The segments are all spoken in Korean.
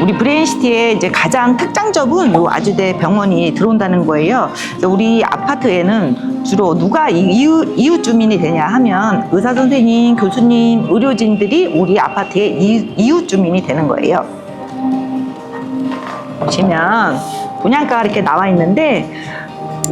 우리 브레인시티의 이제 가장 특장점은 요 아주대 병원이 들어온다는 거예요. 그래서 우리 아파트에는 주로 누가 이- 이웃, 이웃 주민이 되냐 하면 의사 선생님, 교수님, 의료진들이 우리 아파트의 이- 이웃 주민이 되는 거예요. 보시면 분양가가 이렇게 나와 있는데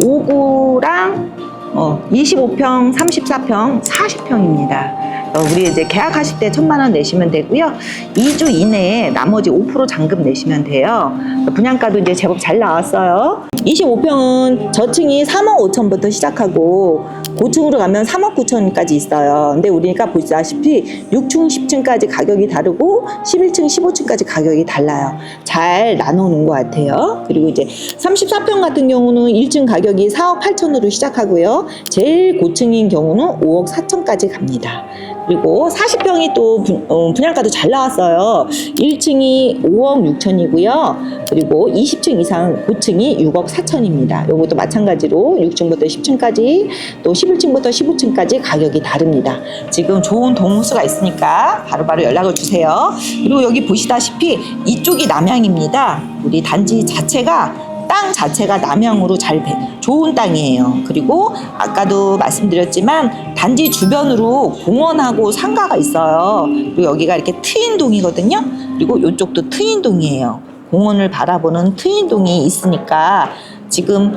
5구랑 어, 25평, 34평, 40평입니다. 우리 이제 계약하실 때 천만 원 내시면 되고요. 2주 이내에 나머지 5% 잔금 내시면 돼요. 분양가도 이제 제법 잘 나왔어요. 25평은 저층이 3억 5천부터 시작하고 고층으로 가면 3억 9천까지 있어요. 근데 우리가 보시다시피 6층, 10층까지 가격이 다르고 11층, 15층까지 가격이 달라요. 잘 나눠놓은 것 같아요. 그리고 이제 34평 같은 경우는 1층 가격이 4억 8천으로 시작하고요. 제일 고층인 경우는 5억 4천까지 갑니다. 그리고 40평이 또 분, 어, 분양가도 잘 나왔어요. 1층이 5억 6천이고요. 그리고 20층 이상 고층이 6억 4천입니다. 요것도 마찬가지로 6층부터 10층까지 또 11층부터 15층까지 가격이 다릅니다. 지금 좋은 동호수가 있으니까 바로바로 연락을 주세요. 그리고 여기 보시다시피 이쪽이 남향입니다. 우리 단지 자체가 땅 자체가 남향으로 잘 돼, 좋은 땅이에요. 그리고 아까도 말씀드렸지만 단지 주변으로 공원하고 상가가 있어요. 그리고 여기가 이렇게 트인 동이거든요. 그리고 이쪽도 트인 동이에요. 공원을 바라보는 트인 동이 있으니까 지금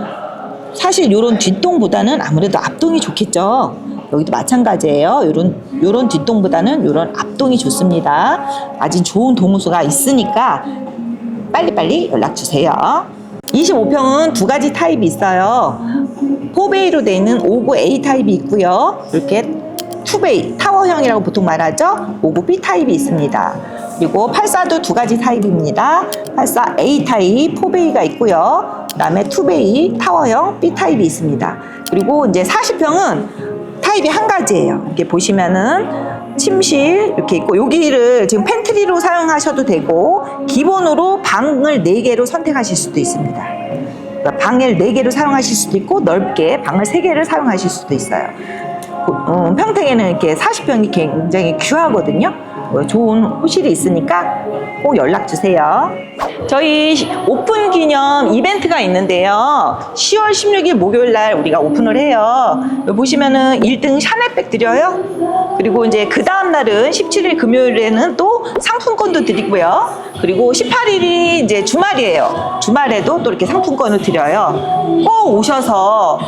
사실 요런 뒷동보다는 아무래도 앞동이 좋겠죠. 여기도 마찬가지예요. 요런 요런 뒷동보다는 요런 앞동이 좋습니다. 아직 좋은 동호수가 있으니까 빨리빨리 연락 주세요. 25평은 두 가지 타입이 있어요. 4베이로 되어 있는 59A 타입이 있고요. 이렇게 2베이, 타워형이라고 보통 말하죠. 59B 타입이 있습니다. 그리고 84도 두 가지 타입입니다. 84A 타입 4베이가 있고요. 그 다음에 2베이 타워형 B 타입이 있습니다. 그리고 이제 40평은 타입이 한 가지예요. 이렇게 보시면은 침실 이렇게 있고 여기를 지금 팬트리로 사용하셔도 되고 기본으로 방을 4개로 선택하실 수도 있습니다. 그러니까 방을 4개로 사용하실 수도 있고 넓게 방을 3개를 사용하실 수도 있어요. 어, 평택에는 이렇게 40평이 굉장히 귀하거든요. 어, 좋은 호실이 있으니까 꼭 연락 주세요. 저희 오픈 기념 이벤트가 있는데요. 10월 16일 목요일 날 우리가 오픈을 해요. 보시면은 1등 샤넬백 드려요. 그리고 이제 그 다음 날은 17일 금요일에는 또 상품권도 드리고요. 그리고 18일이 이제 주말이에요. 주말에도 또 이렇게 상품권을 드려요. 꼭 오셔서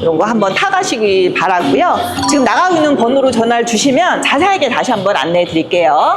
이런 거 한번 타가시기 바라고요. 지금 나가고 있는 번호로 전화를 주시면 자세하게 다시 한번 안내해 드릴게요.